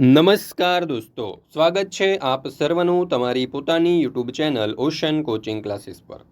નમસ્કાર દોસ્તો, સ્વાગત છે આપ સર્વનું તમારી પોતાની YouTube channel ocean coaching classes પર.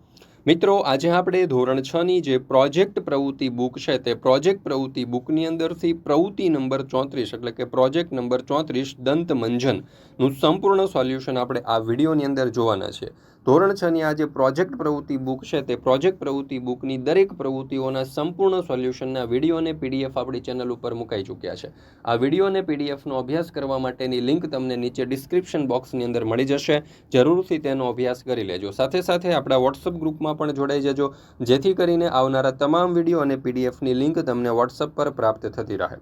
મિત્રો, આજે આપણે ધોરણ છની જે પ્રોજેક્ટ પ્રવૃત્તિ બુક છે તે પ્રોજેક્ટ પ્રવૃત્તિ બુકની અંદરથી પ્રવૃત્તિ નંબર ચોત્રીસ એટલે કે પ્રોજેક્ટ નંબર ચોત્રીસ દંત મંજનનું સંપૂર્ણ સોલ્યુશન આપણે આ વિડીયોની અંદર જોવાના છે. ધોરણ છ ની આ જે પ્રોજેક્ટ પ્રવૃત્તિ બુક છે, તે પ્રોજેક્ટ પ્રવૃત્તિ બુકની દરેક પ્રવૃત્તિઓના સંપૂર્ણ સોલ્યુશનના વીડિયો અને પીડીએફ આપણી ચેનલ ઉપર મુકાઈ ચૂક્યા છે. આ વીડિયો અને પીડીએફનો અભ્યાસ કરવા માટેની લિંક તમને નીચે ડિસ્ક્રિપ્શન બોક્સની અંદર મળી જશે. જરૂરથી તેનો અભ્યાસ કરી લેજો. સાથે સાથે આપણા વોટ્સઅપ ગ્રુપમાં પણ જોડાઈ જજો, જેથી કરીને આવનારા તમામ વીડિયો અને પીડીએફની લિંક તમને વોટ્સઅપ પર પ્રાપ્ત થતી રહે.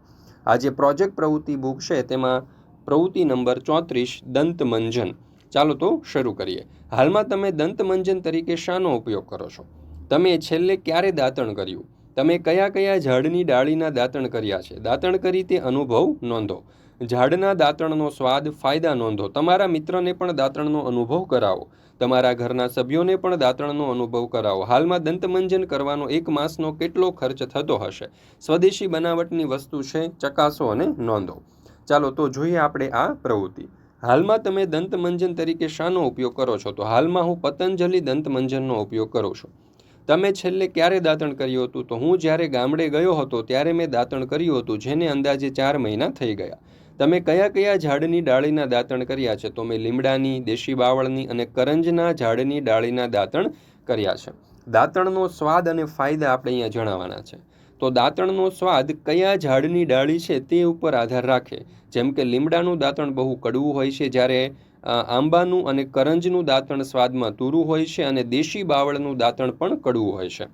આ જે પ્રોજેક્ટ પ્રવૃત્તિ બુક છે, તેમાં પ્રવૃત્તિ નંબર ચોત્રીસ દંત મંજન ચાલો તો શરૂ કરીએ. હાલમાં તમે દંત મંજન તરીકે શાનો ઉપયોગ કરો છો? તમે છેલ્લે ક્યારે દાંતણ કર્યું? તમે કયા કયા ઝાડની ડાળીના દાંતણ કર્યા છે? દાંતણ કરી તે અનુભવ નોંધો. ઝાડના દાંતણનો સ્વાદ ફાયદા નોંધો. તમારા મિત્રને પણ દાંતણનો અનુભવ કરાવો. તમારા ઘરના સભ્યોને પણ દાંતણનો અનુભવ કરાવો. હાલમાં દંતમંજન કરવાનો એક માસનો કેટલો ખર્ચ થતો હશે? સ્વદેશી બનાવટની વસ્તુ છે ચકાસો અને નોંધો. ચાલો તો જોઈએ આપણે આ પ્રવૃત્તિ. હાલમાં તમે દંતમંજન તરીકે શાનો ઉપયોગ કરો છો? તો હાલમાં હું પતંજલિ દંતમંજનનો ઉપયોગ કરું છું. તમે છેલ્લે ક્યારે દાંતણ કર્યું હતું? તો હું જ્યારે ગામડે ગયો હતો ત્યારે મેં દાંતણ કર્યું હતું, જેને અંદાજે ચાર મહિના થઈ ગયા. તમે કયા કયા ઝાડની ડાળીના દાંતણ કર્યા છે? તો મેં લીમડાની, દેશી બાવળની અને કરંજના ઝાડની ડાળીના દાંતણ કર્યા છે. દાંતણનો સ્વાદ અને ફાયદા આપણે અહીંયા જણાવવાના છે. તો દાંતણનો સ્વાદ કયા ઝાડની ડાળી છે તે ઉપર આધાર રાખે. જેમ કે લીમડાનું દાંતણ બહુ કડવું હોય છે જ્યારે આંબાનું અને કરંજનું દાંતણ સ્વાદમાં તુરું હોય છે અને દેશી બાવળનું દાંતણ પણ કડવું હોય છે.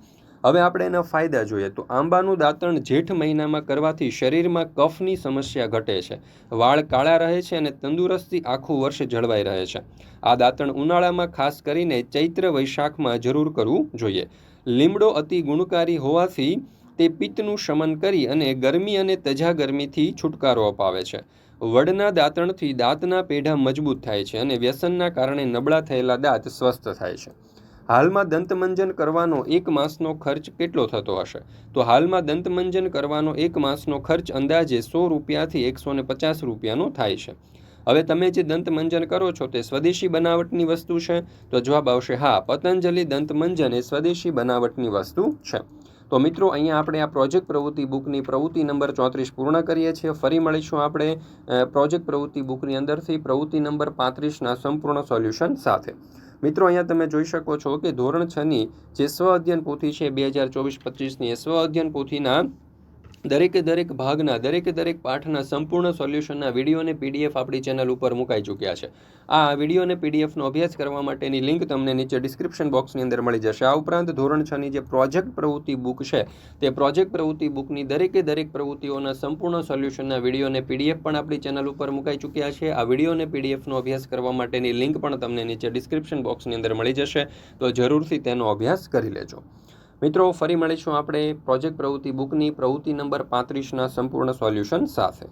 હવે આપણે એના ફાયદા જોઈએ. તો આંબાનું દાંતણ જેઠ મહિનામાં કરવાથી શરીરમાં કફની સમસ્યા ઘટે છે. વાળ કાળા રહે છે અને તંદુરસ્તી આખું વર્ષ જળવાઈ રહે છે. આ દાંતણ ઉનાળામાં ખાસ કરીને ચૈત્ર વૈશાખમાં જરૂર કરવું જોઈએ. લીમડો અતિ ગુણકારી હોવાથી તે પિત્તનું શમન કરી અને ગરમી અને તજા ગરમીથી છુટકારો અપાવે છે. વડના દાંતણથી દાંતના પેઢા મજબૂત થાય છે અને વ્યસનના કારણે નબળા થયેલા દાંત સ્વસ્થ થાય છે. હાલમાં દંતમંજન કરવાનો એક માસનો ખર્ચ કેટલો થતો હશે? તો હાલમાં દંતમંજન કરવાનો એક માસનો ખર્ચ અંદાજે સો રૂપિયાથી એકસો ને પચાસ રૂપિયાનો થાય છે. હવે તમે જે દંતમંજન કરો છો તે સ્વદેશી બનાવટની વસ્તુ છે? તો જવાબ આવશે, હા, પતંજલિ દંતમંજન એ સ્વદેશી બનાવટની વસ્તુ છે. તો મિત્રો, અહીંયા આપણે આ પ્રોજેક્ટ પ્રવૃત્તિ બુકની પ્રવૃત્તિ નંબર ચોત્રીસ પૂર્ણ કરીએ છીએ. ફરી મળીશું આપણે પ્રોજેક્ટ પ્રવૃત્તિ બુકની અંદરથી. પ્રવૃત્તિ નંબર પાંત્રીસના સંપૂર્ણ સોલ્યુશન સાથે. મિત્રો, અહીંયા તમે જોઈ શકો છો કે ધોરણ છની જે સ્વ અધ્યયન પોથી છે, બે હજાર ચોવીસ પચીસની સ્વ અધ્યયન પોથીના દરેકે દરેક ભાગના, દરેકે દરેક પાઠના સંપૂર્ણ સોલ્યુશનના વીડિયો અને પીડીએફ આપણી ચેનલ ઉપર મુકાઈ ચૂક્યા છે. આ વીડિયો અને પીડીએફનો અભ્યાસ કરવા માટેની લિંક તમને નીચે ડિસ્ક્રિપ્શન બોક્સની અંદર મળી જશે. આ ઉપરાંત ધોરણ છની જે પ્રોજેક્ટ પ્રવૃત્તિ બુક છે, તે પ્રોજેક્ટ પ્રવૃત્તિ બુકની દરેકે દરેક પ્રવૃત્તિઓના સંપૂર્ણ સોલ્યુશનના વીડિયો અને પીડીએફ પણ આપણી ચેનલ ઉપર મુકાઈ ચૂક્યા છે. આ વીડિયો અને પીડીએફનો અભ્યાસ કરવા માટેની લિંક પણ તમને નીચે ડિસ્ક્રિપ્શન બોક્સની અંદર મળી જશે. તો જરૂરથી તેનો અભ્યાસ કરી લેજો. મિત્રો ફરી મળીશું આપણે પ્રોજેક્ટ પ્રવૃત્તિ બુકની પ્રવૃત્તિ નંબર પાંત્રીસના સંપૂર્ણ સોલ્યુશન સાથે.